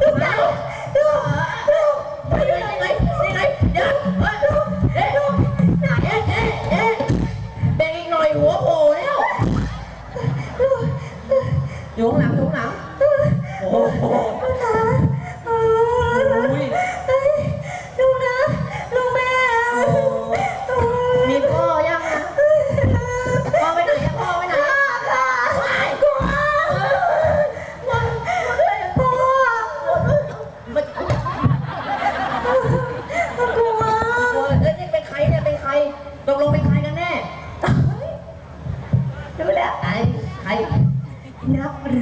Eu quero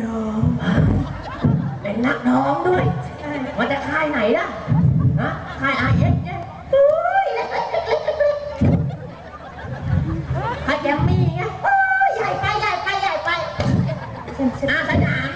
ร้อง เป็นนักน้องด้วย มันจะค่ายไหนล่ะฮะค่ายไอเอสเนี่ยฮัทแยมมี่ไงโอ้ยใหญ่ไปใหญ่ไปใหญ่ไปอาสนาม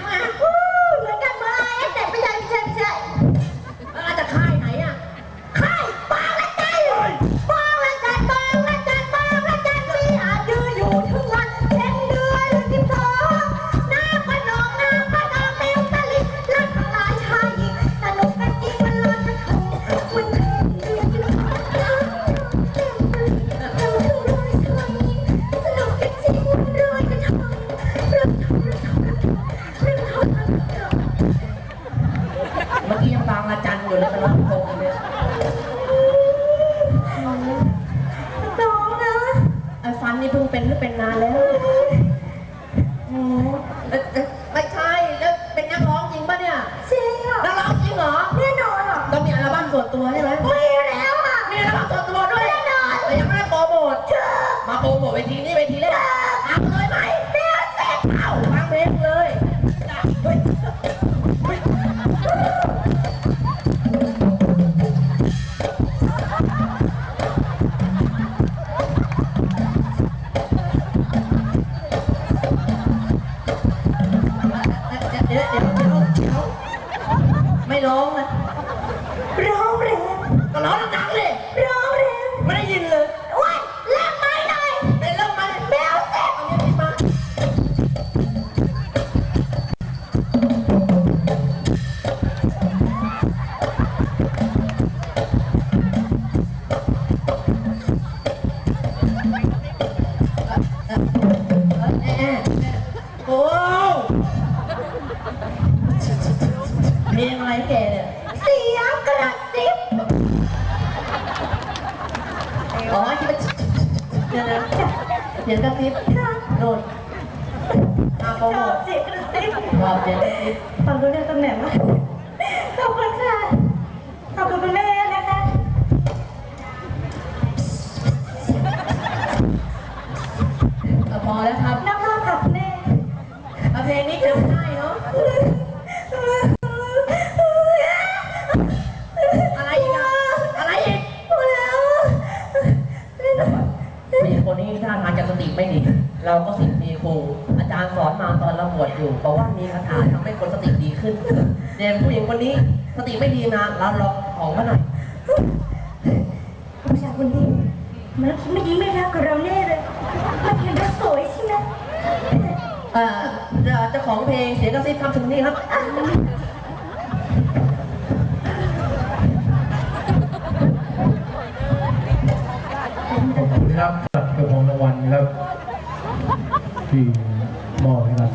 有 เดี๋ยวนะเสียงกระติบโดนอาโปรโมทเสียกระติบชอบเสียงกระติบฟังดูเรื่องตำแหน่งมากาทางจะสติไม่ดี เราก็สิทธิ์มีครู อาจารย์สอนมาตอนเราบวชอยู่บอกว่ามีคาถาทำให้คนสติดีขึ้นเนี่ยผู้หญิงคนนี้สติไม่ดีมาเราลองของมาหน่อยผู้ชายคนนี้มันคิดไม่ดีไม่รักกับเราแน่เลยมันเห็นเราสวยใช่ไหมเอ่ออเจ้าของเพลงเสียงกระซิบคำถึงนี่ครับ ครับ ที่มอบให้กับ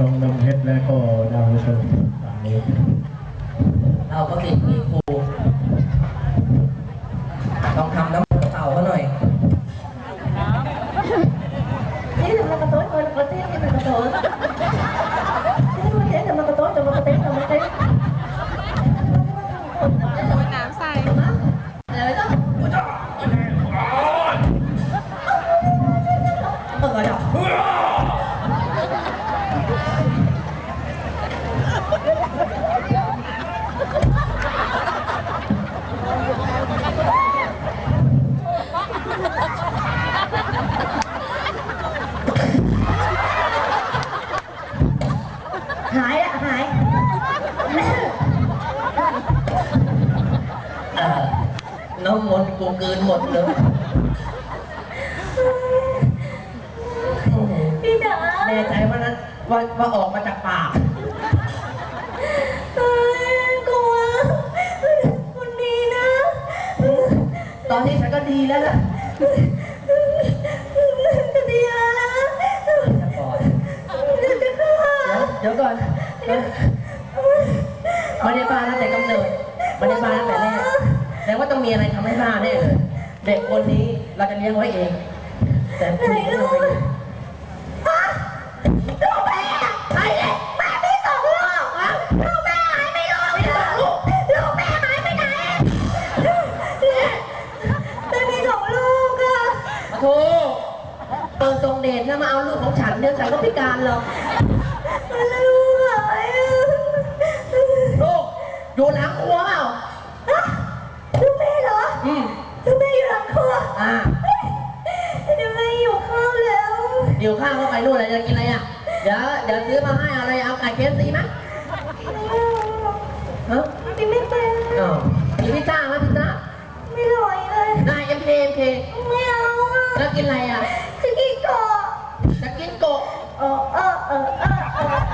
น้องน้ำเพชรและก็ดาวชน ทั้หมดกูเกินหมดเลยพี่จ๋าแน่ใจว่านั้นว่าว่าออกมาจากปากเอ้ยกลัวคนดีนะตอนที่ฉันก็ดีแล้วล่ะดีแล้วนะจะกอดจะฆ่เดี๋ยวก่อนมาได้บ้าตั้งแต่กำเนิดมาได้บ้าตั้งแต่แรก แต่ว่าต้องมีอะไรทำให้บ้าแน่เลย เด็กคนนี้เราจะเลี้ยงไว้เอง แต่ผู้หญิงก็ต้องไปเลี้ยงลูกแม่ไอ้เนี่ยแม่ไม่ส่งลูกอลูกแม่หายไปลูกไม่ส่งลูกลูกแม่หายไปไหนเนี่ยแม่ไม่ส่งลูกอะโธ่เปิดทรงเดชแล้วมาเอาลูกของฉันเดี๋ยวฉันก็พิการหรอกลูกหายอะลูกอยู่หลัง เอาไก่เคฟซีไหมฮะกินไม่เป็นอ๋อมีพิซซ่าไหมพิซซ่าไม่อร่อยเลยได้เอ็มเคเอ็มเคไม่เอาอะแล้วกินอะไรอะจะกินก่อนจะกินโกะเออเออเออเออเออเออ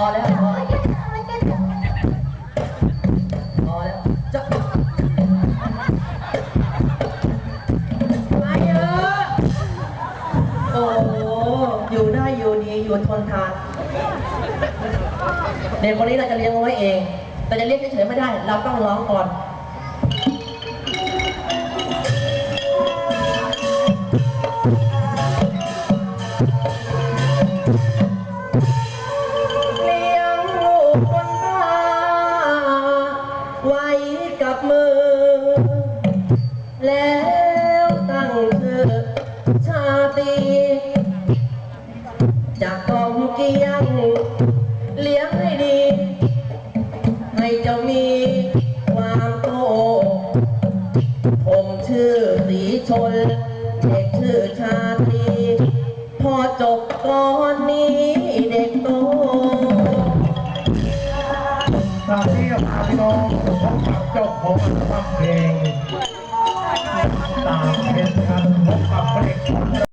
อพอแล้วพอมันจะมันจะพอแล้วจะมาเยอะโอ้โหอยู่ได้อยู่ดีอยู่ทนทานเด็กคนนี้เราจะเลี้ยงเอาไว้เอง แต่จะเรียกเฉยๆไม่ได้ เราต้องร้องก่อน จากกองเกียงเลี้ยงให้ดี ให้เจะมีความโต ผมชื่อสีชนเด็กชื่อชาตรีพอจบก่อนนี้เด็กโตตอนนี้พาพี่น้องพบกับเจ้าของอัลบั้มเพลงตามเพชรครับพบกับเพลง